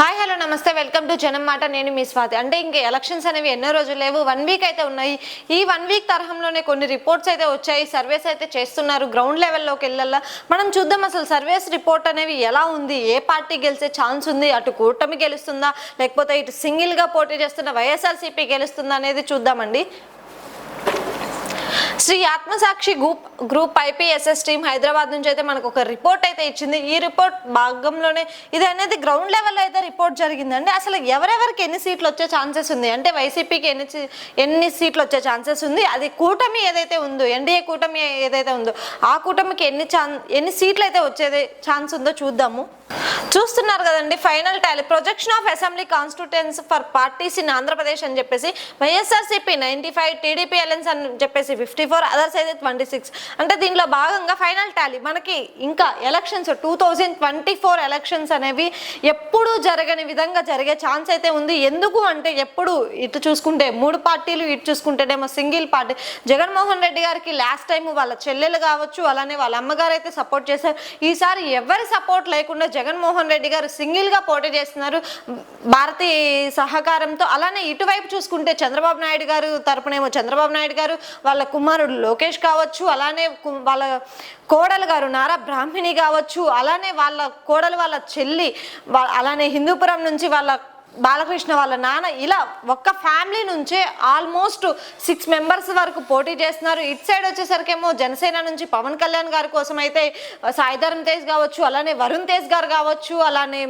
Hi hello నమస్తే. Welcome to Janam Maata. నేను మీ స్వాతి. అంటే ఇంక ఎలక్షన్స్ అనేవి ఎన్నో రోజులు లేవు. వన్ వీక్ అయితే ఉన్నాయి. ఈ వన్ వీక్ తరహంలోనే కొన్ని రిపోర్ట్స్ అయితే వచ్చాయి. సర్వేస్ అయితే చేస్తున్నారు. గ్రౌండ్ లెవెల్లోకి వెళ్ళాలా? మనం చూద్దాం అసలు సర్వేస్ రిపోర్ట్ అనేవి ఎలా ఉంది? ఏ పార్టీ గెలిచే ఛాన్స్ ఉంది? అటు కూటమి గెలుస్తుందా? లేకపోతే ఇటు సింగిల్గా పోటీ చేస్తున్న వైఎస్ఆర్సీపీ గెలుస్తుందా అనేది చూద్దామండి. Shri Atmasakshi group group IPSS team Hyderabad నుంచి అయితే మనకు ఒక రిపోర్ట్ అయితే ఇచ్చింది. ఈ రిపోర్ట్ భాగంలోనే ఇది అనేది గ్రౌండ్ లెవెల్లో అయితే రిపోర్ట్ జరిగిందండి. అసలు ఎవరెవరికి ఎన్ని సీట్లు వచ్చే ఛాన్సెస్ ఉంది? అంటే వైసీపీకి ఎన్ని ఎన్ని సీట్లు వచ్చే ఛాన్సెస్ ఉంది? అది కూటమి ఏదైతే ఉందో ఎన్డీఏ కూటమి ఏదైతే ఉందో ఆ కూటమికి ఎన్ని ఛాన్ ఎన్ని సీట్లు అయితే వచ్చేది ఛాన్స్ ఉందో చూద్దాము. చూస్తున్నారు కదండి final tally projection of assembly constituencies for parties in Andhra Pradesh అని చెప్పేసి YSRCP ninety five TDP alliance అని చెప్పేసి ఫిఫ్టీ ఫోర్ అదర్స్ అయితే ట్వంటీ సిక్స్ అంటే దీనిలో భాగంగా ఫైనల్ టాలీ మనకి ఇంకా elections two thousand twenty four elections అనేవి ఎప్పుడూ జరగని విధంగా జరిగే ఛాన్స్ అయితే ఉంది. ఎందుకు అంటే ఎప్పుడు ఇటు చూసుకుంటే మూడు పార్టీలు ఇటు చూసుకుంటేనేమో సింగిల్ పార్టీ. జగన్మోహన్ రెడ్డి గారికి లాస్ట్ టైం వాళ్ళ చెల్లెలు కావచ్చు అలానే వాళ్ళ అమ్మగారు అయితే సపోర్ట్ చేశారు. ఈసారి ఎవరి సపోర్ట్ లేకుండా జగన్మోహన్ రెడ్డి గారు సింగిల్గా పోటీ చేస్తున్నారు. భారతీ సహకారంతో అలానే ఇటువైపు చూసుకుంటే చంద్రబాబు నాయుడు గారు తరపునేమో చంద్రబాబు నాయుడు గారు వాళ్ళ కుమారుడు లోకేష్ కావచ్చు అలానే వాళ్ళ కోడలు గారు నారా బ్రాహ్మిణి కావచ్చు అలానే వాళ్ళ కోడలు వాళ్ళ చెల్లి అలానే హిందూపురం నుంచి వాళ్ళ బాలకృష్ణ వాళ్ళ నాన్న ఇలా ఒక్క ఫ్యామిలీ నుంచే ఆల్మోస్ట్ సిక్స్ మెంబర్స్ వరకు పోటీ చేస్తున్నారు. ఇటు సైడ్ వచ్చేసరికేమో జనసేన నుంచి పవన్ కళ్యాణ్ గారి కోసం అయితే సాయిధరం తేజ్ కావచ్చు అలానే వరుణ్ తేజ్ గారు కావచ్చు అలానే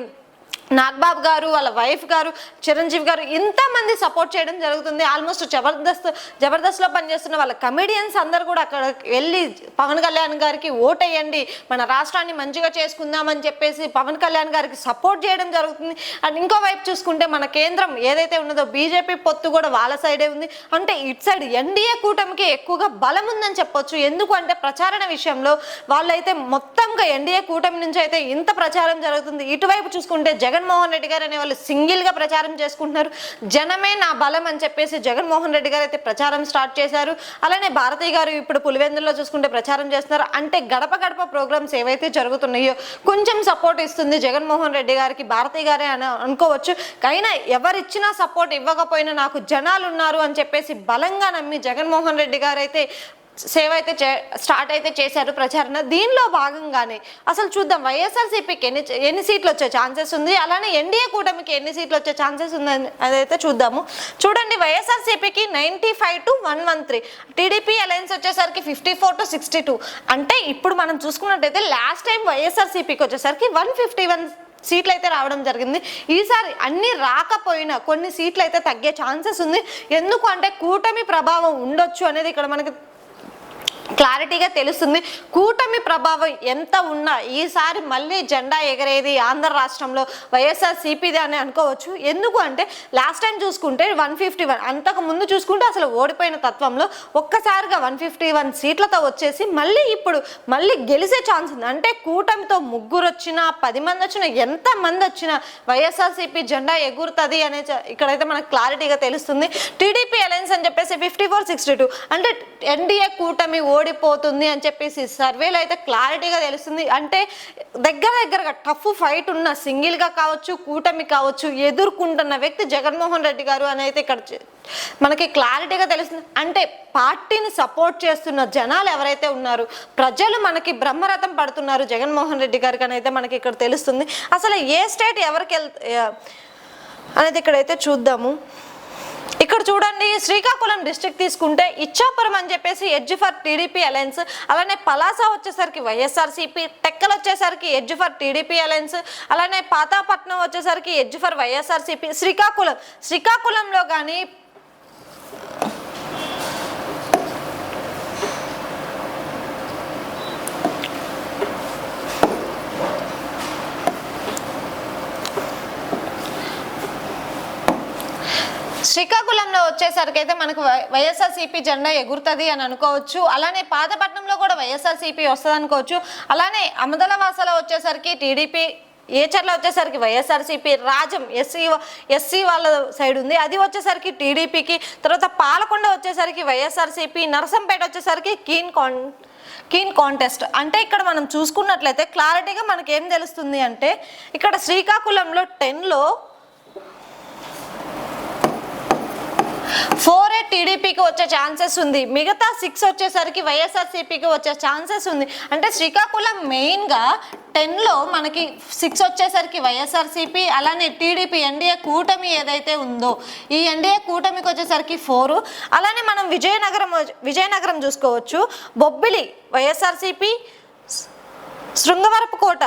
నాగ్బాబు గారు వాళ్ళ వైఫ్ గారు చిరంజీవి గారు ఇంతమంది సపోర్ట్ చేయడం జరుగుతుంది. ఆల్మోస్ట్ జబర్దస్త్ జబర్దస్త్లో పనిచేస్తున్న వాళ్ళ కమెడియన్స్ అందరు కూడా అక్కడ వెళ్ళి పవన్ కళ్యాణ్ గారికి ఓటేయండి. మన రాష్ట్రాన్ని మంచిగా చేసుకుందామని చెప్పేసి పవన్ కళ్యాణ్ గారికి సపోర్ట్ చేయడం జరుగుతుంది. అండ్ ఇంకో వైపు చూసుకుంటే మన కేంద్రం ఏదైతే ఉన్నదో బీజేపీ పొత్తు కూడా వాళ్ళ సైడే ఉంది. అంటే ఇటు సైడ్ ఎన్డీఏ కూటమికి ఎక్కువగా బలం ఉందని చెప్పొచ్చు. ఎందుకు అంటే ప్రచారణ విషయంలో వాళ్ళైతే మొత్తంగా ఎన్డీఏ కూటమి నుంచి అయితే ఇంత ప్రచారం జరుగుతుంది. ఇటువైపు చూసుకుంటే జగన్ జగన్మోహన్ రెడ్డి గారు అనే వాళ్ళు సింగిల్గా ప్రచారం చేసుకుంటున్నారు. జనమే నా బలం అని చెప్పేసి జగన్మోహన్ రెడ్డి గారు అయితే ప్రచారం స్టార్ట్ చేశారు. అలానే భారతి గారు ఇప్పుడు పులివెందుల్లో చూసుకుంటే ప్రచారం చేస్తున్నారు. అంటే గడప గడప ప్రోగ్రామ్స్ ఏవైతే జరుగుతున్నాయో కొంచెం సపోర్ట్ ఇస్తుంది జగన్మోహన్ రెడ్డి గారికి భారతి గారే అని అనుకోవచ్చు. అయినా ఎవరిచ్చినా సపోర్ట్ ఇవ్వకపోయినా నాకు జనాలు ఉన్నారు అని చెప్పేసి బలంగా నమ్మి జగన్మోహన్ రెడ్డి గారు అయితే సేవ అయితే చే స్టార్ట్ అయితే చేశారు ప్రచారణ. దీనిలో భాగంగానే అసలు చూద్దాం వైఎస్ఆర్సీపీకి ఎన్ని ఎన్ని సీట్లు వచ్చే ఛాన్సెస్ ఉంది? అలానే ఎన్డీఏ కూటమికి ఎన్ని సీట్లు వచ్చే ఛాన్సెస్ ఉందని అదైతే చూద్దాము. చూడండి వైఎస్ఆర్సీపీకి ninety five to one one three. TDP alliance వచ్చేసరికి fifty four to sixty two. అంటే ఇప్పుడు మనం చూసుకున్నట్టయితే లాస్ట్ టైం వైఎస్ఆర్సీపీకి వచ్చేసరికి వన్ ఫిఫ్టీ వన్ సీట్లు అయితే రావడం జరిగింది. ఈసారి అన్ని రాకపోయినా కొన్ని సీట్లు అయితే తగ్గే ఛాన్సెస్ ఉంది. ఎందుకు అంటే కూటమి ప్రభావం ఉండొచ్చు అనేది ఇక్కడ మనకి క్లారిటీగా తెలుస్తుంది. కూటమి ప్రభావం ఎంత ఉన్నా ఈసారి మళ్ళీ జెండా ఎగరేది ఆంధ్ర రాష్ట్రంలో వైఎస్ఆర్ సిపిది అని అనుకోవచ్చు. ఎందుకు అంటే లాస్ట్ టైం చూసుకుంటే వన్ ఫిఫ్టీ వన్ అంతకు ముందు చూసుకుంటే అసలు ఓడిపోయిన తత్వంలో ఒక్కసారిగా వన్ ఫిఫ్టీ వన్ సీట్లతో వచ్చేసి మళ్ళీ ఇప్పుడు మళ్ళీ గెలిచే ఛాన్స్ ఉంది. అంటే కూటమితో ముగ్గురు వచ్చినా పది మంది వచ్చినా ఎంత మంది వచ్చినా వైఎస్ఆర్సీపీ జెండా ఎగురుతుంది అనే ఇక్కడైతే మనకు క్లారిటీగా తెలుస్తుంది. టీడీపీ అలయన్స్ అని చెప్పేసి ఫిఫ్టీ ఫోర్ సిక్స్టీ టూ. అంటే ఎన్డీఏ కూటమి ఓ ఓడిపోతుంది అని చెప్పేసి సర్వేలో అయితే క్లారిటీగా తెలుస్తుంది. అంటే దగ్గర దగ్గరగా టఫ్ ఫైట్ ఉన్న సింగిల్గా కావచ్చు కూటమి కావచ్చు ఎదుర్కొంటున్న వ్యక్తి జగన్మోహన్ రెడ్డి గారు అని అయితే ఇక్కడ మనకి క్లారిటీగా తెలుస్తుంది. అంటే పార్టీని సపోర్ట్ చేస్తున్న జనాలు ఎవరైతే ఉన్నారో ప్రజలు మనకి బ్రహ్మరథం పడుతున్నారు జగన్మోహన్ రెడ్డి గారికి అని అయితే మనకి ఇక్కడ తెలుస్తుంది. అసలు ఏ స్టేట్ ఎవరికి వెళ్ అనేది ఇక్కడైతే చూద్దాము. ఇక్కడ చూడండి శ్రీకాకుళం డిస్ట్రిక్ట్ తీసుకుంటే ఇచ్చాపురం అని చెప్పేసి ఎడ్జ్ ఫర్ టీడీపీ అలయన్స్ అలానే పలాస వచ్చేసరికి వైఎస్ఆర్సీపీ టెక్కలు వచ్చేసరికి ఎడ్జ్ ఫర్ టీడీపీ అలయన్స్ అలానే పాతాపట్నం వచ్చేసరికి ఎడ్జ్ ఫర్ వైఎస్ఆర్సీపీ శ్రీకాకుళం. శ్రీకాకుళంలో కానీ శ్రీకాకుళంలో వచ్చేసరికి అయితే మనకు వై- వైఎస్ఆర్సీపీ జెండా ఎగురుతుంది అని అనుకోవచ్చు. అలానే పాతపట్నంలో కూడా వైఎస్ఆర్సీపీ వస్తుంది అనుకోవచ్చు. అలానే అమదలవాసలో వచ్చేసరికి టీడీపీ ఏచర్లో వచ్చేసరికి వైఎస్ఆర్సీపీ రాజం ఎస్సీ ఎస్సీ వాళ్ళ సైడ్ ఉంది. అది వచ్చేసరికి టీడీపీకి తర్వాత పాలకొండ వచ్చేసరికి వైఎస్ఆర్సీపీ నరసంపేట వచ్చేసరికి కీన్ కాన్ కీన్ కాంటెస్ట్. అంటే ఇక్కడ మనం చూసుకున్నట్లయితే క్లారిటీగా మనకి ఏం తెలుస్తుంది అంటే ఇక్కడ శ్రీకాకుళంలో టెన్లో ఫోర్ ఏ టీడీపీకి వచ్చే ఛాన్సెస్ ఉంది. మిగతా సిక్స్ వచ్చేసరికి వైఎస్ఆర్సీపీకి వచ్చే ఛాన్సెస్ ఉంది. అంటే శ్రీకాకుళం మెయిన్గా టెన్లో మనకి సిక్స్ వచ్చేసరికి వైఎస్ఆర్సీపీ అలానే టీడీపీ ఎన్డీఏ కూటమి ఏదైతే ఉందో ఈ ఎన్డీఏ కూటమికి వచ్చేసరికి ఫోరు. అలానే మనం విజయనగరం విజయనగరం చూసుకోవచ్చు. Bobbili YSRCP Srungavarapukota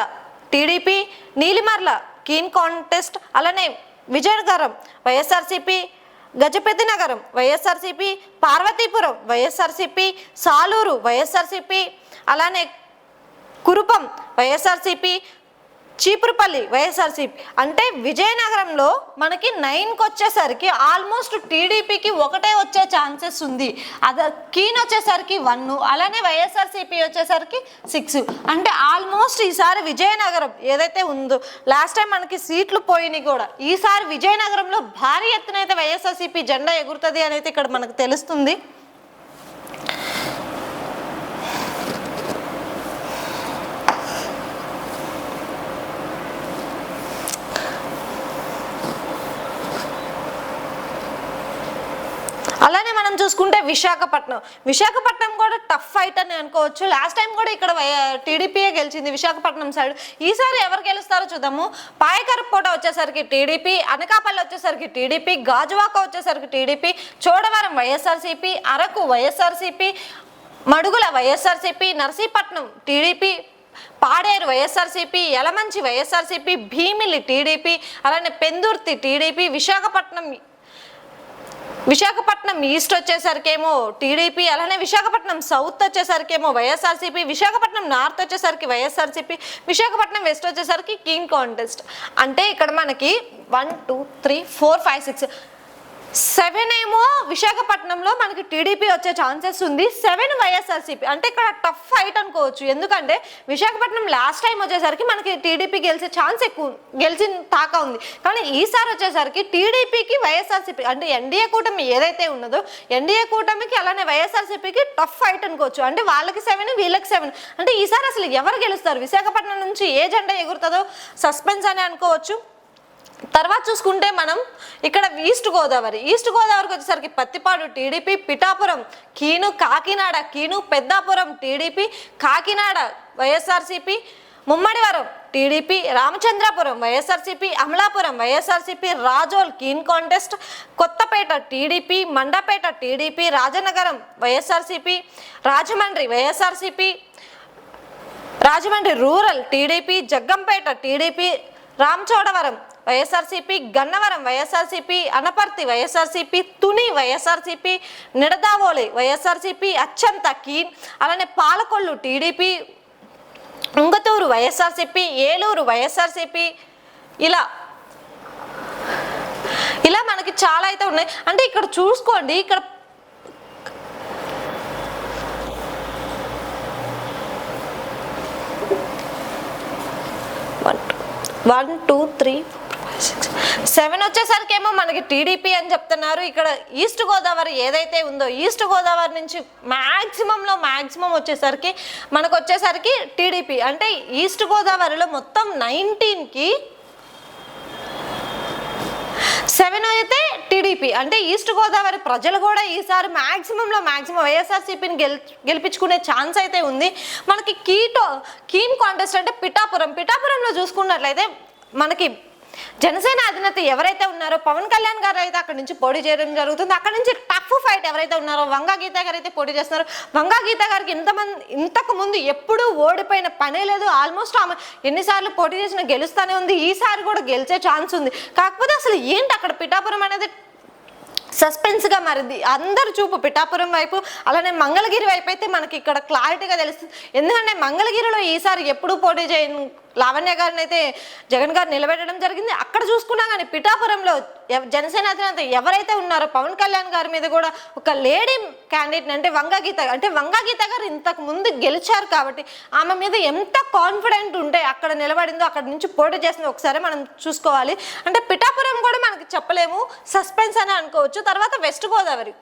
TDP Nellimarla keen contest అలానే విజయనగరం వైఎస్ఆర్సీపీ గజపతి నగరం వైఎస్ఆర్సీపీ పార్వతీపురం వైఎస్ఆర్సీపీ సాలూరు వైఎస్ఆర్సీపీ అలానే కురుపం వైఎస్ఆర్సీపీ చీపురుపల్లి వైఎస్ఆర్సీపీ. అంటే విజయనగరంలో మనకి నైన్కి వచ్చేసరికి ఆల్మోస్ట్ టీడీపీకి ఒకటే వచ్చే ఛాన్సెస్ ఉంది. అద కీన్ వచ్చేసరికి వన్ అలానే వైఎస్ఆర్సీపీ వచ్చేసరికి సిక్స్. అంటే ఆల్మోస్ట్ ఈసారి విజయనగరం ఏదైతే ఉందో లాస్ట్ టైం మనకి సీట్లు పోయినాయి కూడా ఈసారి విజయనగరంలో భారీ ఎత్తున అయితే వైఎస్ఆర్సీపీ జెండా ఎగురుతుంది అనేది ఇక్కడ మనకు తెలుస్తుంది అలానే మనం చూసుకుంటే విశాఖపట్నం. విశాఖపట్నం కూడా టఫ్ ఫైట్ అని అనుకోవచ్చు. లాస్ట్ టైం కూడా ఇక్కడ టీడీపీయే గెలిచింది విశాఖపట్నం సైడ్ ఈసారి ఎవరు గెలుస్తారో చూద్దాము. పాయకరపోట వచ్చేసరికి టీడీపీ అనకాపల్లి వచ్చేసరికి టీడీపీ గాజువాక వచ్చేసరికి TDP Chodavaram YSRCP Araku YSRCP Madugula YSRCP Narsipatnam TDP Paderu YSRCP Yelamanchi YSRCP Bheemili TDP అలానే పెందుర్తి టీడీపీ విశాఖపట్నం విశాఖపట్నం ఈస్ట్ వచ్చేసరికేమో టీడీపీ అలానే విశాఖపట్నం సౌత్ వచ్చేసరికేమో వైఎస్ఆర్సీపీ విశాఖపట్నం నార్త్ వచ్చేసరికి వైఎస్ఆర్సీపీ విశాఖపట్నం వెస్ట్ వచ్చేసరికి కింగ్ కాంటెస్ట్. అంటే ఇక్కడ మనకి one two three four five six seven ఏమో విశాఖపట్నంలో మనకి టీడీపీ వచ్చే ఛాన్సెస్ ఉంది. Seven YSRCP. అంటే ఇక్కడ టఫ్ ఫైట్ అనుకోవచ్చు. ఎందుకంటే విశాఖపట్నం లాస్ట్ టైం వచ్చేసరికి మనకి టీడీపీ గెలిచే ఛాన్స్ ఎక్కువ గెలిచిన తాక ఉంది. కానీ ఈసారి వచ్చేసరికి టీడీపీకి వైఎస్ఆర్సీపీ అంటే ఎన్డీఏ కూటమి ఏదైతే ఉన్నదో ఎన్డీఏ కూటమికి అలానే వైఎస్ఆర్సీపీకి టఫ్ ఫైట్ అనుకోవచ్చు. అంటే వాళ్ళకి సెవెన్ వీళ్ళకి సెవెన్ అంటే ఈసారి అసలు ఎవరు గెలుస్తారు? విశాఖపట్నం నుంచి ఏ జెండా ఎగురుతుందో సస్పెన్స్ అని అనుకోవచ్చు. తర్వాత చూసుకుంటే మనం ఇక్కడ ఈస్ట్ గోదావరి. ఈస్ట్ గోదావరికి వచ్చేసరికి Prathipadu TDP Pithapuram keen Kakinada keen Peddapuram TDP Kakinada YSRCP Mummidivaram TDP Ramachandrapuram YSRCP Amalapuram YSRCP Razole keen contest Kothapeta TDP Mandapeta TDP Rajanagaram YSRCP Rajahmundry YSRCP Rajahmundry rural TDP Jaggampeta TDP Rampachodavaram YSRCP Gannavaram YSRCP Anaparthi YSRCP Tuni YSRCP Nidadavole YSRCP Achanta keen అలానే Palakollu TDP Unguturu YSRCP Eluru YSRCP ఇలా ఇలా మనకి చాలా అయితే ఉన్నాయి. అంటే ఇక్కడ చూసుకోండి ఇక్కడ one one two three seven వచ్చేసరికి ఏమో మనకి టీడీపీ అని చెప్తున్నారు. ఇక్కడ ఈస్ట్ గోదావరి ఏదైతే ఉందో ఈస్ట్ గోదావరి నుంచి మ్యాక్సిమంలో మ్యాక్సిమం వచ్చేసరికి మనకు వచ్చేసరికి టీడీపీ. అంటే ఈస్ట్ గోదావరిలో మొత్తం నైన్టీన్కి సెవెన్ అయితే టీడీపీ. అంటే ఈస్ట్ గోదావరి ప్రజలు కూడా ఈసారి మ్యాక్సిమంలో మ్యాక్సిమం వైఎస్ఆర్సీపీని గెల్ గెలిపించుకునే ఛాన్స్ అయితే ఉంది. మనకి కీటో కీన్ కాంటెస్ట్ అంటే పిఠాపురం. పిఠాపురంలో చూసుకున్నట్లయితే మనకి జనసేన అధినేత ఎవరైతే ఉన్నారో పవన్ కళ్యాణ్ గారు అయితే అక్కడ నుంచి పోటీ చేయడం జరుగుతుంది. అక్కడ నుంచి టఫ్ ఫైట్ ఎవరైతే ఉన్నారో వంగా గీత గారు అయితే పోటీ చేస్తున్నారు. వంగా గీత గారికి ఇంతమంది ఇంతకు ముందు ఎప్పుడూ ఓడిపోయిన పనే లేదు. ఆల్మోస్ట్ ఆమె ఎన్నిసార్లు పోటీ చేసినా గెలుస్తానే ఉంది. ఈసారి కూడా గెలిచే ఛాన్స్ ఉంది. కాకపోతే అసలు ఏంటి అక్కడ పిఠాపురం అనేది? సస్పెన్స్గా మారింది. అందరు చూపు పిఠాపురం వైపు అలానే మంగళగిరి వైపు అయితే మనకి ఇక్కడ క్లారిటీగా తెలుస్తుంది. ఎందుకంటే మంగళగిరిలో ఈసారి ఎప్పుడు పోటీ చేయను లావణ్య గారిని అయితే జగన్ గారు నిలబెట్టడం జరిగింది. అక్కడ చూసుకున్నా కానీ పిఠాపురంలో జనసేన అధినేత ఎవరైతే ఉన్నారో పవన్ కళ్యాణ్ గారి మీద కూడా ఒక లేడీ క్యాండిడేట్ అంటే వంగ గీత అంటే వంగా గీత గారు ఇంతకు ముందు గెలిచారు కాబట్టి ఆమె మీద ఎంత కాన్ఫిడెంట్ ఉంటే అక్కడ నిలబడిందో అక్కడ నుంచి పోటీ చేసిందో ఒకసారి మనం చూసుకోవాలి. అంటే పిఠాపురం కూడా మనకి చెప్పలేము. సస్పెన్స్ అని అనుకోవచ్చు. తర్వాత వెస్ట్ గోదావరి.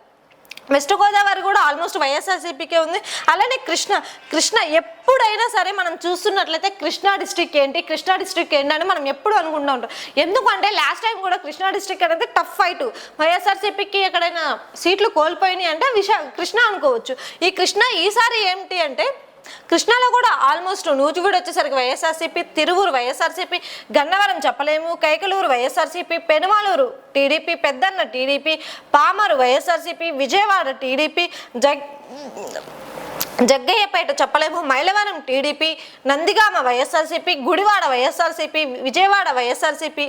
వెస్ట్ గోదావరి కూడా ఆల్మోస్ట్ వైఎస్ఆర్సీపీకే ఉంది. అలానే కృష్ణ కృష్ణ ఎప్పుడైనా సరే మనం చూస్తున్నట్లయితే కృష్ణా డిస్ట్రిక్ట్ ఏంటి కృష్ణా డిస్ట్రిక్ట్ ఏంటి అని మనం ఎప్పుడు అనుకుంటూ ఉంటాం. ఎందుకంటే లాస్ట్ టైం కూడా కృష్ణా డిస్ట్రిక్ట్ అనేది టఫ్ ఫైట్ వైఎస్ఆర్సీపీకి ఎక్కడైనా సీట్లు కోల్పోయినాయి అంటే విశా కృష్ణ అనుకోవచ్చు. ఈ కృష్ణ ఈసారి ఏంటి అంటే కృష్ణాలో కూడా ఆల్మోస్ట్ నూజివీడు వచ్చేసరికి వైఎస్ఆర్సీపీ తిరువూరు వైఎస్ఆర్సీపీ గన్నవరం చెప్పలేము Kaikaluru YSRCP Penamaluru TDP Pedana TDP Pamarru YSRCP Vijayawada TDP Jag Jaggayyapeta చెప్పలేము Mylavaram TDP Nandigama YSRCP Gudivada YSRCP Vijayawada YSRCP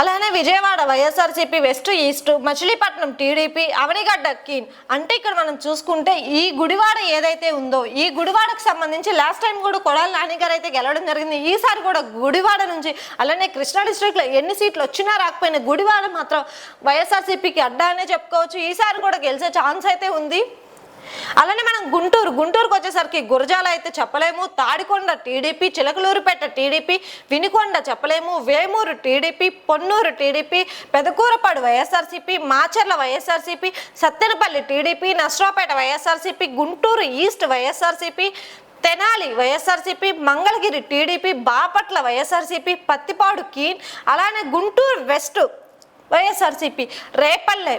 అలానే Vijayawada YSRCP west east Machilipatnam TDP Avanigadda keen. అంటే ఇక్కడ మనం చూసుకుంటే ఈ గుడివాడ ఏదైతే ఉందో ఈ గుడివాడకు సంబంధించి లాస్ట్ టైం కూడా కొడాలి నాని గారు అయితే గెలవడం జరిగింది. ఈసారి కూడా గుడివాడ నుంచి అలానే కృష్ణా డిస్ట్రిక్ట్లో ఎన్ని సీట్లు వచ్చినా రాకపోయినా గుడివాడ మాత్రం వైఎస్ఆర్సీపీకి అడ్డా అనే చెప్పుకోవచ్చు. ఈసారి కూడా గెలిచే ఛాన్స్ అయితే ఉంది. అలానే మనం గుంటూరు గుంటూరుకు వచ్చేసరికి గురజాల అయితే చెప్పలేము తాడికొండ టీడీపీ చిలకలూరుపేట టీడీపీ వినికొండ చెప్పలేము Vemuru TDP Ponnur TDP Pedakurapadu YSRCP Macherla YSRCP Sattenapalle TDP నష్ట్రాపేట YSRCP Guntur east YSRCP Tenali YSRCP Mangalagiri TDP Bapatla YSRCP Prathipadu keen అలానే Guntur west YSRCP Repalle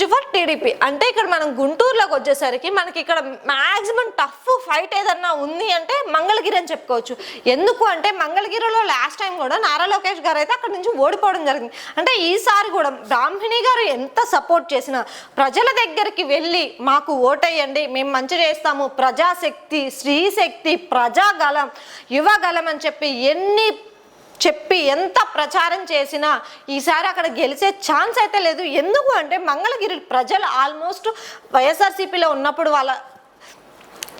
edge for TDP. అంటే ఇక్కడ మనం గుంటూరులోకి వచ్చేసరికి మనకి ఇక్కడ maximum tough fight ఏదన్నా ఉంది అంటే మంగళగిరి అని చెప్పుకోవచ్చు. ఎందుకు అంటే మంగళగిరిలో లాస్ట్ టైం కూడా నారా లోకేష్ గారు అయితే అక్కడ నుంచి ఓడిపోవడం జరిగింది. అంటే ఈసారి కూడా బ్రాహ్మిణి గారు ఎంత సపోర్ట్ చేసినా ప్రజల దగ్గరికి వెళ్ళి మాకు ఓటేయండి మేము మంచి చేస్తాము ప్రజాశక్తి స్త్రీశక్తి ప్రజాగలం యువగలం అని చెప్పి ఎన్ని చెప్పి ఎంత ప్రచారం చేసినా ఈసారి అక్కడ గెలిచే ఛాన్స్ అయితే లేదు. ఎందుకు అంటే మంగళగిరి ప్రజలు ఆల్మోస్ట్ వైఎస్ఆర్సీపీలో ఉన్నప్పుడు వాళ్ళ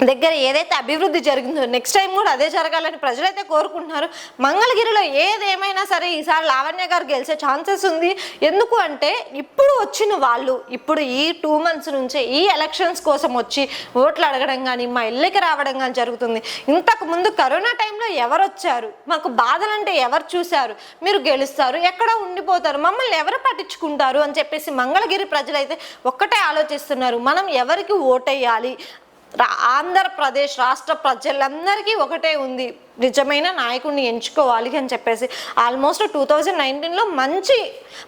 దగ్గర ఏదైతే అభివృద్ధి జరిగిందో నెక్స్ట్ టైం కూడా అదే జరగాలని ప్రజలైతే కోరుకుంటున్నారు. మంగళగిరిలో ఏదేమైనా సరే ఈసారి లావణ్య గారు గెలిచే ఛాన్సెస్ ఉంది. ఎందుకు అంటే ఇప్పుడు వచ్చిన వాళ్ళు ఇప్పుడు ఈ టూ మంత్స్ నుంచే ఈ ఎలక్షన్స్ కోసం వచ్చి ఓట్లు అడగడం కానీ మా ఇళ్ళకి రావడం కానీ జరుగుతుంది. ఇంతకు ముందు కరోనా టైంలో ఎవరు వచ్చారు? మాకు బాధలు అంటే ఎవరు చూశారు? మీరు గెలుస్తారు ఎక్కడ ఉండిపోతారు? మమ్మల్ని ఎవరు పట్టించుకుంటారు? అని చెప్పేసి మంగళగిరి ప్రజలైతే ఒక్కటే ఆలోచిస్తున్నారు. మనం ఎవరికి ఓటేయాలి? ఆంధ్రప్రదేశ్ రాష్ట్ర ప్రజలందరికీ ఒకటే ఉంది. నిజమైన నాయకుడిని ఎంచుకోవాలి అని చెప్పేసి ఆల్మోస్ట్ టూ థౌజండ్ నైన్టీన్లో మంచి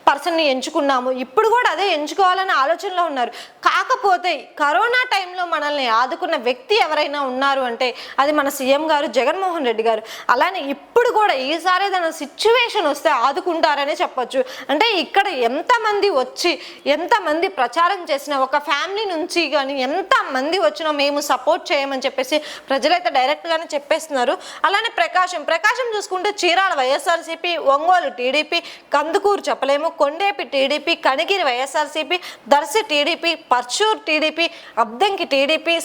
పర్సన్ని ఎంచుకున్నాము. ఇప్పుడు కూడా అదే ఎంచుకోవాలనే ఆలోచనలో ఉన్నారు. కాకపోతే కరోనా టైంలో మనల్ని ఆదుకున్న వ్యక్తి ఎవరైనా ఉన్నారు అంటే అది మన సీఎం గారు జగన్మోహన్ రెడ్డి గారు. అలానే ఇప్పుడు కూడా ఈసారి ఏదైనా సిచ్యువేషన్ వస్తే ఆదుకుంటారనే చెప్పొచ్చు. అంటే ఇక్కడ ఎంతమంది వచ్చి ఎంతమంది ప్రచారం చేసినా ఒక ఫ్యామిలీ నుంచి కానీ ఎంతమంది వచ్చినా మేము సపోర్ట్ చేయమని చెప్పేసి ప్రజలైతే డైరెక్ట్గానే చెప్పేస్తున్నారు. అలా అలానే ప్రకాశం. ప్రకాశం చూసుకుంటే చీరాల వైఎస్ఆర్సీపీ ఒంగోలు టీడీపీ కందుకూరు చెప్పలేము Kondapi TDP Kanigiri YSRCP Darsi TDP Parchur TDP Addanki TDP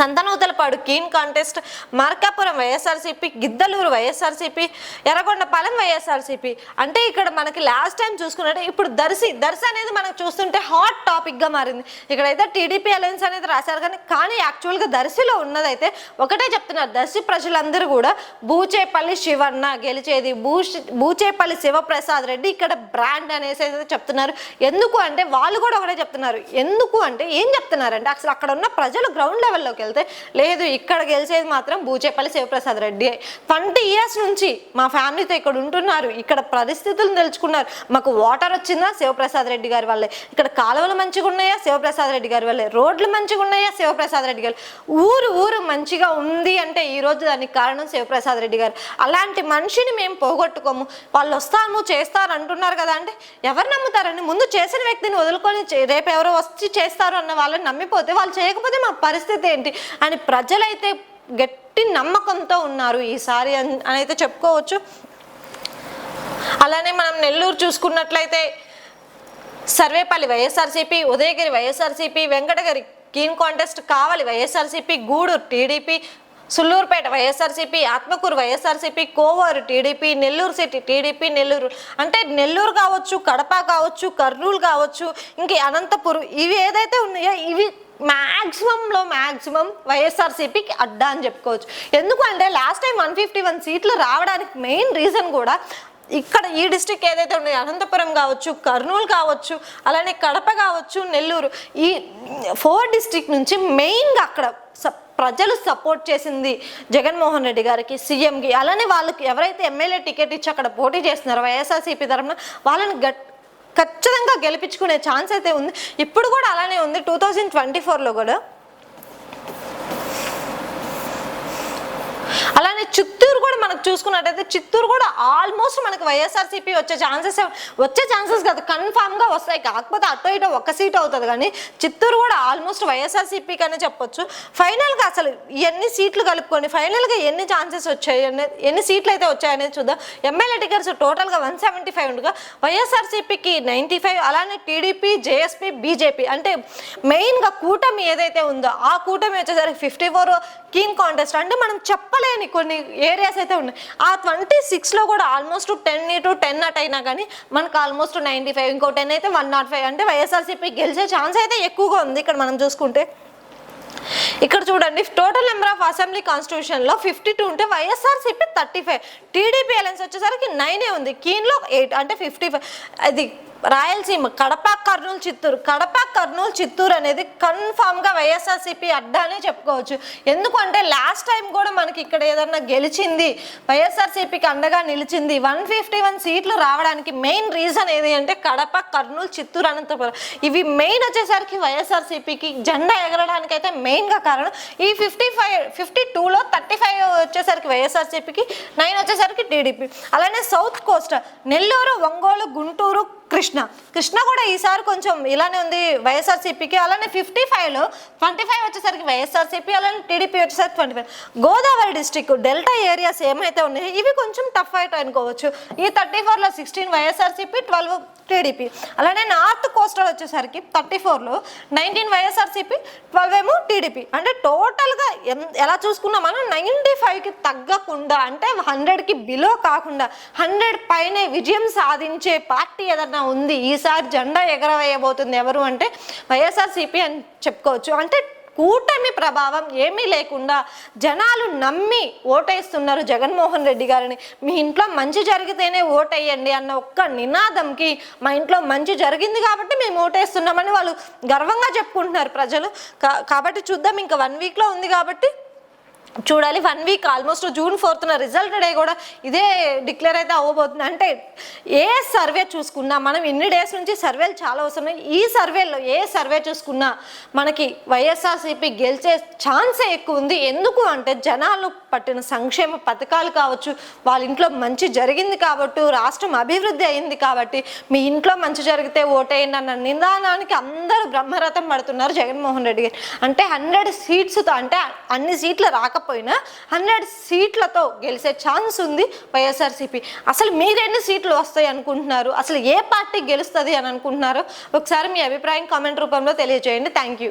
Santhanuthalapadu keen contest Markapuram YSRCP Giddalur YSRCP Yerragondapalem YSRCP. అంటే ఇక్కడ మనకి లాస్ట్ టైం చూసుకున్నట్టే ఇప్పుడు దర్శి దర్శి అనేది మనకు చూస్తుంటే హాట్ టాపిక్గా మారింది. ఇక్కడైతే టీడీపీ అలయన్స్ అనేది రాశారు కానీ కానీ యాక్చువల్గా దర్శిలో ఉన్నదైతే ఒకటే చెప్తున్నారు. దర్శి ప్రజలందరూ కూడా బూచేపల్లి శివన్న గెలిచేది బూ బూచేపల్లి శివప్రసాద్ రెడ్డి ఇక్కడ బ్రాండ్ అనేసి అయితే చెప్తున్నారు. ఎందుకు అంటే వాళ్ళు కూడా ఒకటే చెప్తున్నారు. ఎందుకు అంటే ఏం చెప్తున్నారంటే అసలు అక్కడ ఉన్న ప్రజలు గ్రౌండ్ లెవెల్లోకి వెళ్తే లేదు ఇక్కడ గెలిచేది మాత్రం బూచేపల్లి శివప్రసాద్ రెడ్డి. ట్వంటీ ఇయర్స్ నుంచి మా ఫ్యామిలీతో ఇక్కడ ఉంటున్నారు. ఇక్కడ పరిస్థితులను తెలుసుకున్నారు. మాకు వాటర్ వచ్చిందా? శివప్రసాద్ రెడ్డి గారి వల్లే. ఇక్కడ కాలువలు మంచిగా ఉన్నాయా? శివప్రసాద్ రెడ్డి గారి వల్లే. రోడ్లు మంచిగా ఉన్నాయా? శివప్రసాద్ రెడ్డి గారు ఊరు ఊరు మంచిగా ఉంది అంటే ఈ రోజు దానికి కారణం శివప్రసాద్ రెడ్డి గారు. అలాంటి మనిషిని మేము పోగొట్టుకోము. వాళ్ళు వస్తాము చేస్తారు అంటున్నారు కదా అంటే ఎవరు నమ్ముతారండి? ముందు చేసిన వ్యక్తిని వదులుకొని రేపు ఎవరో వచ్చి చేస్తారు అన్న వాళ్ళని నమ్మిపోతే వాళ్ళు చేయకపోతే మా పరిస్థితి ఏంటి? అని ప్రజలైతే గట్టి నమ్మకంతో ఉన్నారు ఈసారి అని అని అయితే చెప్పుకోవచ్చు. అలానే మనం నెల్లూరు చూసుకున్నట్లయితే Sarvepalli YSRCP Udayagiri YSRCP Venkatagiri keen contest Kavali YSRCP Gudur TDP Sullurpeta YSRCP Atmakur YSRCP Kovur TDP Nellore city TDP Nellore అంటే నెల్లూరు కావచ్చు కడప కావచ్చు కర్నూలు కావచ్చు ఇంక అనంతపురం ఇవి ఏదైతే ఉన్నాయో ఇవి మ్యాక్సిమంలో మ్యాక్సిమం వైఎస్ఆర్సీపీకి అడ్డా అని చెప్పుకోవచ్చు. ఎందుకు అంటే last time one fifty one సీట్లు రావడానికి మెయిన్ రీజన్ కూడా ఇక్కడ ఈ డిస్టిక్ ఏదైతే ఉన్నాయో అనంతపురం కావచ్చు కర్నూలు కావచ్చు అలానే కడప కావచ్చు నెల్లూరు ఈ ఫోర్ డిస్టిక్ నుంచి మెయిన్గా అక్కడ స- ప్రజలు సపోర్ట్ చేసింది జగన్మోహన్ రెడ్డి గారికి సీఎంకి అలానే వాళ్ళకి ఎవరైతే ఎమ్మెల్యే టికెట్ ఇచ్చి అక్కడ పోటీ చేస్తున్నారో వైఎస్ఆర్సీపీ తరఫున వాళ్ళని గట్ ఖచ్చితంగా గెలిపించుకునే ఛాన్స్ అయితే ఉంది. ఇప్పుడు కూడా అలానే ఉంది. టూ థౌజండ్ ట్వంటీ ఫోర్లో కూడా అలానే చిత్తూరు కూడా మనకు చూసుకున్నట్టయితే చిత్తూరు కూడా ఆల్మోస్ట్ మనకు వైఎస్ఆర్సీపీ వచ్చే ఛాన్సెస్ వచ్చే ఛాన్సెస్ కాదు కన్ఫామ్గా వస్తాయి. కాకపోతే అటు ఇటు ఒక్క సీట్ అవుతుంది కానీ చిత్తూరు కూడా ఆల్మోస్ట్ వైఎస్ఆర్సీపీకి అనే చెప్పొచ్చు. ఫైనల్గా అసలు ఎన్ని సీట్లు కలుపుకొని ఫైనల్గా ఎన్ని ఛాన్సెస్ వచ్చాయి అనేది ఎన్ని సీట్లు అయితే వచ్చాయనేది చూద్దాం. ఎమ్మెల్యే టికెట్స్ టోటల్గా వన్ సెవెంటీ ఫైవ్ ఉండగా వైఎస్ఆర్సీపీకి నైంటీ ఫైవ్ అలానే టీడీపీ జేఎస్పీ బీజేపీ అంటే మెయిన్గా కూటమి ఏదైతే ఉందో ఆ కూటమి వచ్చేసరికి ఫిఫ్టీ ఫోర్ కింగ్ కాంటెస్ట్ అంటే మనం చెప్పలేని కొన్ని ఏరియాస్ అయితే ఉన్నాయి. ఆ ట్వంటీ సిక్స్లో కూడా almost ten to ten at అయినా కానీ మనకు ఆల్మోస్ట్ నైంటీ ఫైవ్ ఇంకో టెన్ అయితే వన్ నాట్ ఫైవ్ అంటే వైఎస్ఆర్సీపీ గెలిచే ఛాన్స్ అయితే ఎక్కువగా ఉంది ఇక్కడ మనం చూసుకుంటే. ఇక్కడ చూడండి టోటల్ నెంబర్ ఆఫ్ అసెంబ్లీ కాన్స్టిట్యూషన్లో ఫిఫ్టీ టూ ఉంటే YSRCP thirty five TDP alliance వచ్చేసరికి నైనే ఉంది. కీన్లో ఎయిట్ అంటే ఫిఫ్టీ ఫైవ్ అది రాయలసీమ కడప కర్నూలు చిత్తూరు. కడప కర్నూలు చిత్తూరు అనేది కన్ఫామ్గా వైఎస్ఆర్సీపీ అడ్డా అని చెప్పుకోవచ్చు. ఎందుకంటే లాస్ట్ టైం కూడా మనకి ఇక్కడ ఏదన్నా గెలిచింది వైఎస్ఆర్సీపీకి అండగా నిలిచింది వన్ ఫిఫ్టీ వన్ సీట్లు రావడానికి మెయిన్ రీజన్ ఏది అంటే కడప కర్నూలు చిత్తూరు అనంతపురం. ఇవి మెయిన్ వచ్చేసరికి వైఎస్ఆర్సీపీకి జెండా ఎగరడానికి అయితే మెయిన్గా కారణం ఈ ఫిఫ్టీ ఫైవ్ ఫిఫ్టీ టూలో వచ్చేసరికి వైఎస్ఆర్సీపీకి నైన్ వచ్చేసరికి టీడీపీ. అలానే సౌత్ కోస్ట్ నెల్లూరు ఒంగోలు గుంటూరు కృష్ణ. కృష్ణ కూడా ఈసారి కొంచెం ఇలానే ఉంది వైఎస్ఆర్సీపీకి. అలానే ఫిఫ్టీ ఫైవ్లో ట్వంటీ ఫైవ్ వచ్చేసరికి వైఎస్ఆర్సీపీ అలానే టీడీపీ వచ్చేసరికి twenty five. Godavari district delta areas ఏమైతే ఉన్నాయో ఇవి కొంచెం టఫ్ ఫైట్ అనుకోవచ్చు. ఈ థర్టీ ఫోర్లో సిక్స్టీన్ వైఎస్ఆర్సీపీ ట్వెల్వ్ టీడీపీ. అలానే నార్త్ కోస్టల్ వచ్చేసరికి థర్టీ ఫోర్లో నైన్టీన్ వైఎస్ఆర్సీపీ ట్వెల్వ్ ఏమో టీడీపీ. అంటే టోటల్గా ఎలా చూసుకున్నా మనం నైంటీ ఫైవ్కి తగ్గకుండా అంటే హండ్రెడ్కి బిలో కాకుండా హండ్రెడ్ పైనే విజయం సాధించే పార్టీ ఏదన్నా ఉంది ఈసారి జెండా ఎగరవేయబోతుంది ఎవరు అంటే వైఎస్ఆర్సీపీ అని చెప్పుకోవచ్చు. అంటే కూటమి ప్రభావం ఏమీ లేకుండా జనాలు నమ్మి ఓటేస్తున్నారు జగన్మోహన్ రెడ్డి గారిని. మీ ఇంట్లో మంచి జరిగితేనే ఓటేయండి అన్న ఒక్క నినాదంకి మా ఇంట్లో మంచి జరిగింది కాబట్టి మేము ఓటేస్తున్నామని వాళ్ళు గర్వంగా చెప్పుకుంటున్నారు ప్రజలు. కా- కాబట్టి చూద్దాం ఇంకా వన్ వీక్లో ఉంది కాబట్టి చూడాలి. వన్ వీక్ ఆల్మోస్ట్ జూన్ ఫోర్త్న రిజల్ట్ డే కూడా ఇదే డిక్లేర్ అయితే అవ్వబోతుంది. అంటే ఏ సర్వే చూసుకున్నా మనం ఇన్ని డేస్ నుంచి సర్వేలు చాలా అవసరం ఈ సర్వేలో ఏ సర్వే చూసుకున్నా మనకి వైఎస్ఆర్సీపీ గెలిచే ఛాన్సే ఎక్కువ ఉంది. ఎందుకు అంటే జనాలు పట్టిన సంక్షేమ పథకాలు కావచ్చు వాళ్ళ ఇంట్లో మంచి జరిగింది కాబట్టి రాష్ట్రం అభివృద్ధి అయింది కాబట్టి మీ ఇంట్లో మంచి జరిగితే ఓటేయండి అన్న నిదానానికి అందరూ బ్రహ్మరథం పడుతున్నారు జగన్మోహన్ రెడ్డి గారు. అంటే హండ్రెడ్ సీట్స్తో అంటే అన్ని సీట్లు రాకపోయినా హండ్రెడ్ సీట్లతో గెలిచే ఛాన్స్ ఉంది వైఎస్ఆర్సీపీ. అసలు మీరు ఎన్ని సీట్లు వస్తాయి అనుకుంటున్నారు? అసలు ఏ పార్టీ గెలుస్తుంది అని అనుకుంటున్నారు? ఒకసారి మీ అభిప్రాయం కామెంట్ రూపంలో తెలియజేయండి. Thank you.